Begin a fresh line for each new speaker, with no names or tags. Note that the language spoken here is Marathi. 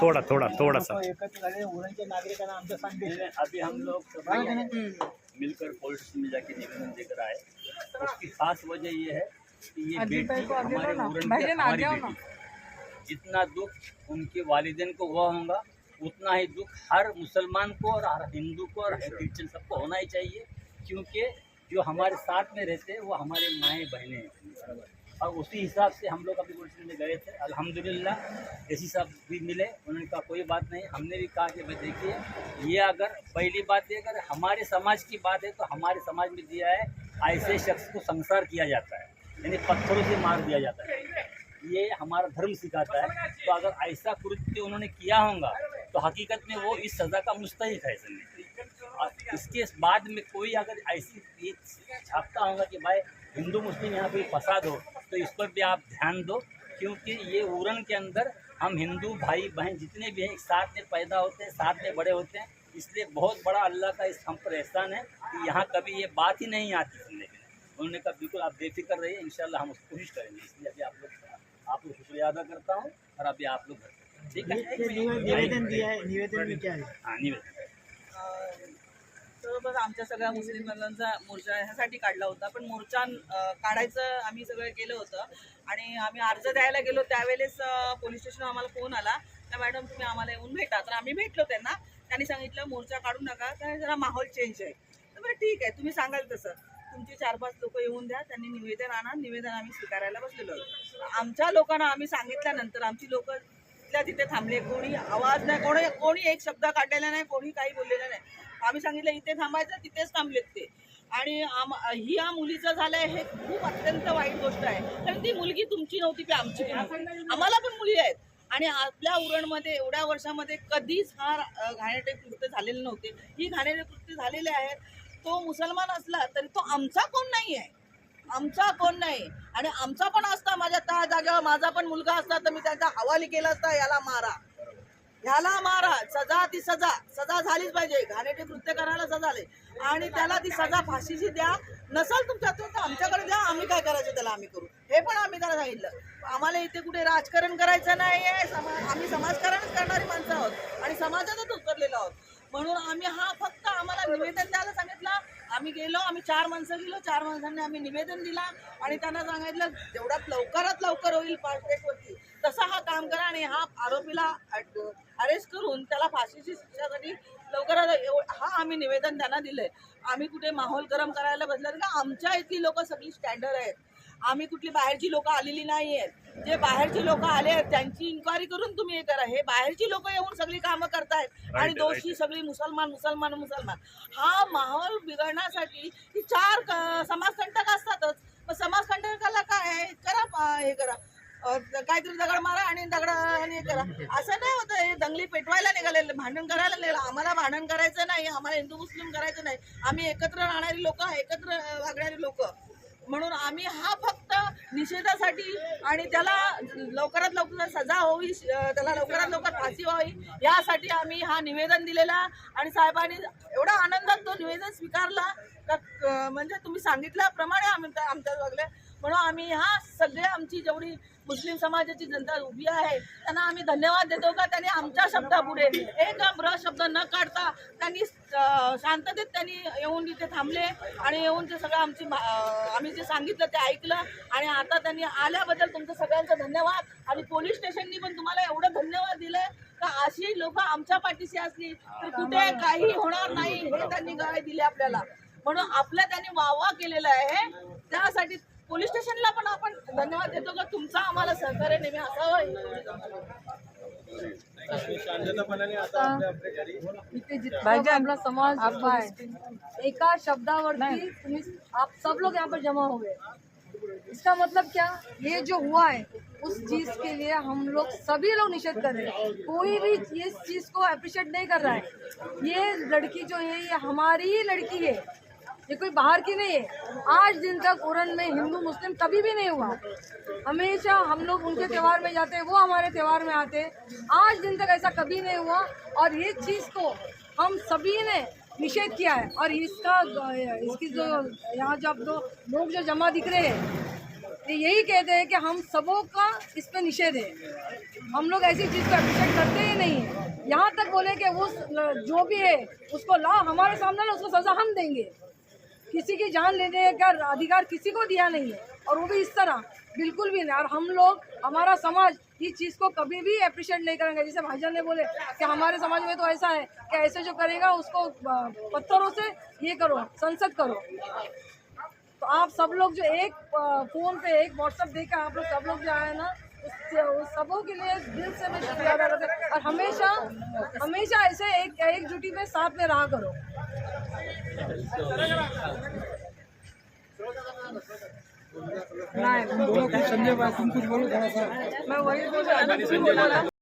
थोडा थोडा थोडासा
एकत्र झाले उरणच्या नागरिकांना आमचा संदेश आहे.
अभी हम लोग? मिलकर पुलिस में जाके निवेदन देकर आए। उसकी खास वजह ये है कि ये बेटी हमारे उरण की हमारी बेटी जितना दुख उनके वालिदैन को हुआ होगा उतना ही दुख हर मुसलमान को और हर हिंदू को और हर क्रिश्चियन सबको होना ही चाहिए क्योंकि जो हमारे साथ में रहते हैं वो हमारे माएँ बहनें हैं। और उसी हिसाब से हम लोग अभी पुलिस में गए थे। अल्हम्दुलिल्लाह एसी साहब भी मिले, उन्होंने कहा, कोई बात नहीं। हमने भी कहा कि, भाई देखिए, ये अगर पहली बात ये अगर हमारे समाज की बात है तो हमारे समाज में दिया है, ऐसे शख्स को संसार किया जाता है। यानी पत्थरों से मार दिया जाता है। ये हमारा धर्म सिखाता है। तो अगर ऐसा कृत्य उन्होंने किया होगा तो हकीकत में वो इस सज़ा का मुस्तहिक है समझे और इसके बाद में कोई अगर ऐसी ये छापता होगा कि भाई हिंदू मुस्लिम यहाँ कोई फसाद हो तो इस पर भी आप ध्यान दो क्योंकि ये उड़न के अंदर हम हिंदू भाई बहन जितने भी हैं एक साथ में पैदा होते हैं साथ में बड़े होते हैं इसलिए बहुत बड़ा अल्लाह का इस हम पर एहसान है कि यहाँ कभी ये बात ही नहीं आती सुनने के लिए। उन्होंने कहा बिल्कुल आप बेफिक्र रहिए इंशाल्लाह हम उसकी कोशिश करेंगे। इसलिए अभी आप लोग आप लोग शुक्रिया अदा करता हूँ और अभी आप लोग। ठीक है?
निवेदन दिया है निवेदन में क्या है?
हाँ निवेदन।
तर बघा आमच्या सगळ्या मुस्लिम बांधवांचा मोर्चा ह्यासाठी काढला होता. पण मोर्चा काढायचं आम्ही सगळं केलं होतं. आणि आम्ही अर्ज द्यायला गेलो त्यावेळेस पोलीस स्टेशन आम्हाला फोन आला. त्या मॅडम तुम्ही आम्हाला येऊन भेटा. तर आम्ही भेटलो त्यांना. त्यांनी सांगितलं मोर्चा काढू नका कारण जरा माहोल चेंज आहे. तर बरं ठीक आहे तुम्ही सांगाल तसं. तुमचे चार पाच लोक येऊन द्या त्यांनी निवेदन आणा निवेदन आम्ही स्वीकारायला बसलेलो आमच्या लोकांना आम्ही सांगितल्यानंतर आमची लोक तिथल्या तिथे थांबले. कोणी आवाज नाही कोणी कोणी एक शब्द काढलेला नाही कोणी काही बोललेलं नाही. आम्ही सांगितलं इथे थांबायचं तिथेच थांबलेत ते. आणि आम ही या मुलीचं झालंय हे खूप अत्यंत वाईट गोष्ट आहे. कारण ती मुलगी तुमची नव्हती ती आमची आम्हाला पण मुली आहेत. आणि आपल्या उरणमध्ये एवढ्या वर्षामध्ये कधीच हा अ, घाणेरडे कृत्य झालेले नव्हते. ही घाणेरडे कृत्य झालेले आहेत. तो मुसलमान असला तरी तो आमचा कोण नाही आहे आमचा कोण नाही? आणि आमचा पण असता माझ्या त्या जागेवर माझा पण मुलगा असता तर मी त्याचा हवाली केला असता याला मारा. ह्याला मारा. सजा ती सजा. सजा झालीच पाहिजे. घाणेरडे कृत्य करायला सजा आणि त्याला ती सजा फाशीची द्या. नसल तुमच्या तर आमच्याकडे द्या. आम्ही काय करायचं त्याला आम्ही करू. हे पण आम्ही त्याला सांगितलं. आम्हाला इथे कुठे राजकारण करायचं नाही आहे समा आम्ही समाजकारणच करणारी माणसं आहोत. आणि समाजातच उतरलेलो आहोत. म्हणून आम्ही हा फक्त आम्हाला निवेदन द्यायला सांगितलं. आम्ही गेलो आम्ही चार माणसं गेलो चार माणसांनी आम्ही निवेदन दिला आणि त्यांना सांगितलं जेवढ्यात लवकरात लवकर होईल पासपोर्टवरती तसा हा काम करा आणि हा आरोपीला अरेस्ट करून त्याला फाशीची शिक्षासाठी लवकरात हा आम्ही निवेदन त्यांना दिलंय. आम्ही कुठे माहोल गरम करायला बसलं का? आमच्या इथली लोक सगळी स्टँडर्ड आहेत. आम्ही कुठली बाहेरची लोक आलेली नाही आहेत जे बाहेरची लोक आले आहेत त्यांची इन्क्वायरी करून तुम्ही हे करा. हे बाहेरची लोक येऊन सगळी कामं करतायत. आणि दोषी सगळी मुसलमान मुसलमान मुसलमान. हा माहोल बिघडण्यासाठी ही चार समाजकंटक असतातच. मग समाजकंटकाला काय करा हे करा. काहीतरी दगड मारा आणि दगड आणि हे करा. असं नाही होतं हे दंगली पेटवायला निघालेले भांडण करायला निघाले. आम्हाला भांडण करायचं नाही. आम्हाला हिंदू मुस्लिम करायचं नाही. आम्ही एकत्र राहणारी लोक एकत्र वागणारी लोक. म्हणून आम्ही हा फक्त निषेधासाठी आणि त्याला लवकरात लवकर सजा होवी त्याला लवकरात लवकर फाशी व्हावी यासाठी आम्ही हा निवेदन दिलेला. आणि साहेबांनी एवढा आनंदात तो निवेदन स्वीकारला. म्हणजे तुम्ही सांगितल्याप्रमाणे आम्ही आमच्या वागल्या म्हणून आम्ही हा सगळे आमची जेवढी मुस्लिम समाजाची जनता उभी आहे त्यांना आम्ही धन्यवाद देतो का? त्यांनी आमच्या शब्दापुढे एक ब्र शब्द न काढता त्यांनी शांततेत त्यांनी येऊन इथे थांबले आणि येऊन ते सगळं आमची आम्ही जे सांगितलं ते ऐकलं आणि आता त्यांनी आल्याबद्दल तुमचं सगळ्यांचं धन्यवाद आणि पोलीस स्टेशननी पण तुम्हाला एवढं धन्यवाद दिलंय का? अशी लोक आमच्या पाठीशी असली तर कुठे काही होणार नाही हे त्यांनी गाय दिली आपल्याला. म्हणून आपल्या त्यांनी वावा केलेला आहे. त्यासाठी पोलीस स्टेशनला पण आपण धन्यवाद देतो का तुमचा आम्हाला सहकार्य नेहमी असावं
समाज एका शब्दावरती तुम्ही आप सब लोग यहाँ पर जमा हो गए इसका मतलब क्या? ये जो हुआ है उस चीज़ के लिए हम लोग सभी लोग निषेध कर रहे हैं। कोई भी इस चीज़ को अप्रिशिएट नहीं कर रहा है। ये लड़की जो है ये हमारी ही लड़की है। ये कोई बाहर की नहीं है। आज दिन तक उड़न में हिंदू, मुस्लिम कभी भी नहीं हुआ। हमेशा हम लोग उनके त्यौहार में जाते हैं, वो हमारे त्यौहार में आते हैं। आज दिन तक ऐसा कभी नहीं हुआ और ये चीज़ को हम सभी ने निषेध किया है और इसका, इसकी जो यहाँ जो अब लोग जो जमा दिख रहे हैं, ये यही कहते हैं कि हम सबों का इस पर निषेध है। हम लोग ऐसी चीज़ को अप्रिशिएट करते ही नहीं है। यहाँ तक बोले कि उस, जो भी है, उसको ला, हमारे सामने ना उसको सजा हम देंगे। किसी की जान लेने का अधिकार किसी को दिया नहीं है। और वो भी इस तरह, बिल्कुल भी नहीं। और हम लोग, हमारा समाज इस चीज़ को कभी भी अप्रिशिएट नहीं करेंगे। जैसे भाईजान ने बोले कि हमारे समाज में तो ऐसा है कि ऐसे जो करेगा, उसको पत्थरों से ये करो, संसद करो। तो आप सब लोग जो एक फ़ोन पे एक व्हाट्सएप देकर आप लोग सब लोग जो आए ना, उस सबों के लिए दिल से मैं शुक्रिया अदा करती। और हमेशा हमेशा ऐसे एक एकजुटी में साथ में रहा करो।
संजय भाई तुम कुछ बोलो थोड़ा सा
मैं वही बोल. रहा